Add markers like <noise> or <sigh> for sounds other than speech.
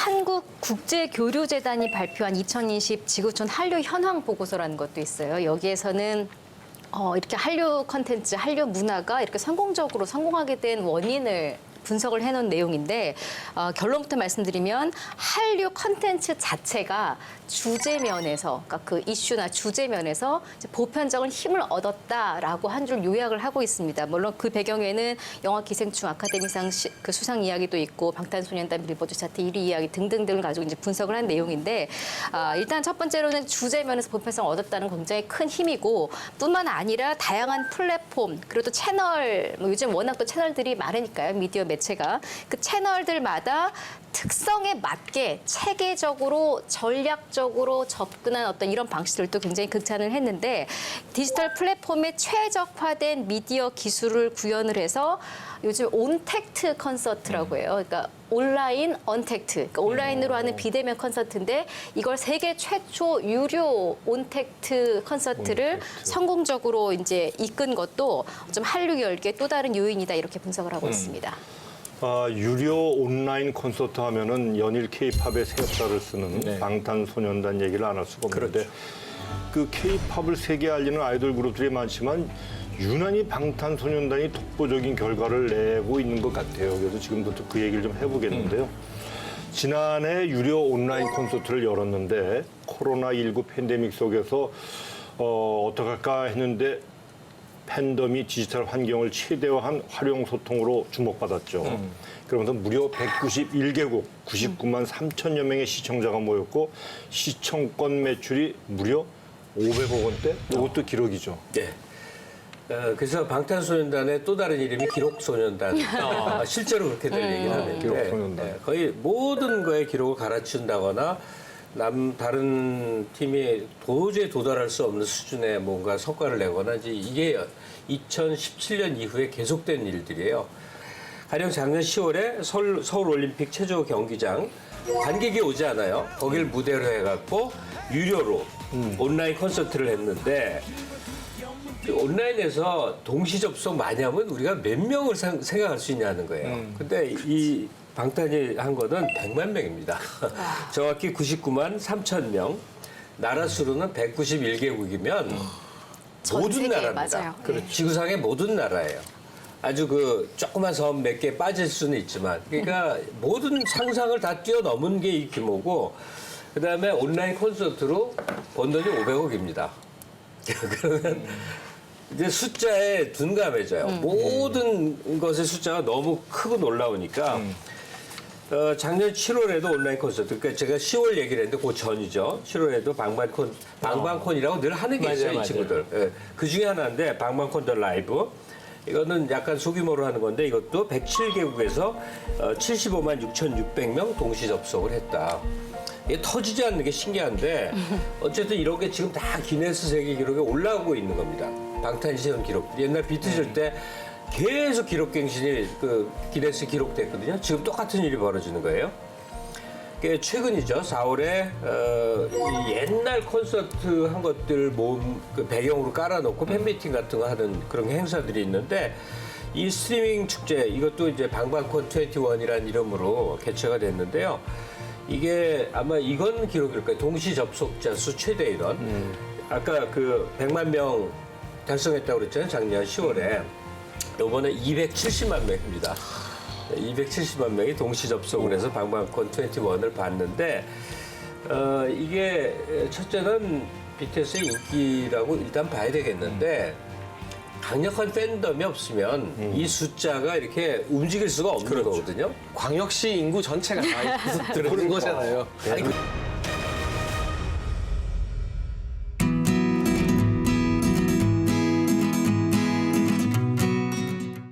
한국국제교류재단이 발표한 2020 지구촌 한류 현황 보고서라는 것도 있어요. 여기에서는 어, 이렇게 한류 컨텐츠, 한류 문화가 이렇게 성공적으로 성공하게 된 원인을 분석을 해놓은 내용인데 어, 결론부터 말씀드리면 한류 컨텐츠 자체가 주제 면에서 그러니까 그 이슈나 주제 면에서 이제 보편적인 힘을 얻었다라고 한 줄 요약을 하고 있습니다. 물론 그 배경에는 영화 기생충 아카데미상 시- 그 수상 이야기도 있고 방탄소년단 빌보드 차트 1위 이야기 등등등을 가지고 이제 분석을 한 내용인데 아, 일단 첫 번째로는 주제 면에서 보편성 을 얻었다는 굉장히 큰 힘이고 뿐만 아니라 다양한 플랫폼 그리고 또 채널 뭐 요즘 워낙 또 채널들이 많으니까요 미디어 매체가 그 채널들마다 특성에 맞게 체계적으로 전략적으로 접근한 어떤 이런 방식들도 굉장히 극찬을 했는데 디지털 플랫폼에 최적화된 미디어 기술을 구현을 해서 요즘 온택트 콘서트라고 해요. 그러니까 온라인 언택트, 그러니까 온라인으로 하는 비대면 콘서트인데 이걸 세계 최초 유료 온택트 콘서트를 성공적으로 이제 이끈 것도 좀 한류 열기의 또 다른 요인이다 이렇게 분석을 하고 있습니다. 아, 유료 온라인 콘서트 하면은 연일 케이팝의 새 역사를 쓰는 네. 방탄소년단 얘기를 안 할 수가 없는데 그 케이팝을 세계에 알리는 아이돌 그룹들이 많지만 유난히 방탄소년단이 독보적인 결과를 내고 있는 것 같아요. 그래서 지금부터 그 얘기를 좀 해보겠는데요. 지난해 유료 온라인 콘서트를 열었는데 코로나19 팬데믹 속에서 어, 어떡할까 했는데 팬덤이 디지털 환경을 최대화한 활용 소통으로 주목받았죠. 그러면서 무려 191개국 99만 3천여 명의 시청자가 모였고 시청권 매출이 무려 500억 원대? 이것도 기록이죠. 네. 어, 그래서 방탄소년단의 또 다른 이름이 기록소년단. <laughs> 아, 실제로 그렇게 될 얘기를 하는데 기록소년단. 네, 거의 모든 거에 기록을 갈아치운다거나 남 다른 팀이 도저히 도달할 수 없는 수준의 뭔가 성과를 내거나 이제 이게 2017년 이후에 계속된 일들이에요. 가령 작년 10월에 서울, 서울 올림픽 체조 경기장 관객이 오지 않아요. 거길 무대로 해갖고 유료로 온라인 콘서트를 했는데 그 온라인에서 동시 접속 많이 하면 우리가 몇 명을 생- 생각할 수 있냐는 거예요. 근데 이 방탄이 한 거는 100만 명입니다. <laughs> 정확히 99만 3천 명. 나라 수로는 191개국이면 전 모든 나라입니다. 맞아요. 그렇죠. 지구상의 모든 나라예요. 아주 그 조그만 섬 몇 개 빠질 수는 있지만 그러니까 모든 상상을 다 뛰어넘은 게 이 규모고 그다음에 온라인 콘서트로 번 돈이 500억입니다. <laughs> 그러면 이제 숫자에 둔감해져요. 모든 것의 숫자가 너무 크고 놀라우니까 어, 작년 7월에도 온라인 콘서트, 그러니까 제가 10월 얘기를 했는데 그 전이죠. 7월에도 방방콘, 방방콘이라고 늘 하는 게 맞아요, 있어요, 이 맞아요. 친구들. 예, 그 중에 하나인데 방방콘 더 라이브. 이거는 약간 소규모로 하는 건데 이것도 107개국에서 어, 75만 6,600명 동시 접속을 했다. 이게 터지지 않는 게 신기한데 어쨌든 이런 게 지금 다 기네스 세계 기록에 올라오고 있는 겁니다. 세운 기록. 옛날 비트질 때 계속 기록 갱신이 그 기네스 기록됐거든요. 지금 똑같은 일이 벌어지는 거예요. 그 최근이죠. 4월에 어, 이 옛날 콘서트 한 것들 모음 그 배경으로 깔아놓고 팬미팅 같은 거 하는 그런 행사들이 있는데 이 스트리밍 축제 이것도 이제 방방콘 21이라는 이름으로 개최가 됐는데요. 이게 아마 이건 기록일 거예요. 동시 접속자 수 최대 인원. 아까 그 100만 명 달성했다고 그랬잖아요. 작년 10월에. 요번에 270만 명입니다. 270만 명이 동시 접속을 해서 방방콘 21을 봤는데 어, 이게 첫째는 BTS의 인기라고 일단 봐야 되겠는데 강력한 팬덤이 없으면 이 숫자가 이렇게 움직일 수가 없는 거거든요. 광역시 인구 전체가 다 <laughs> 계속 들어오는 거잖아요. 아니, 그-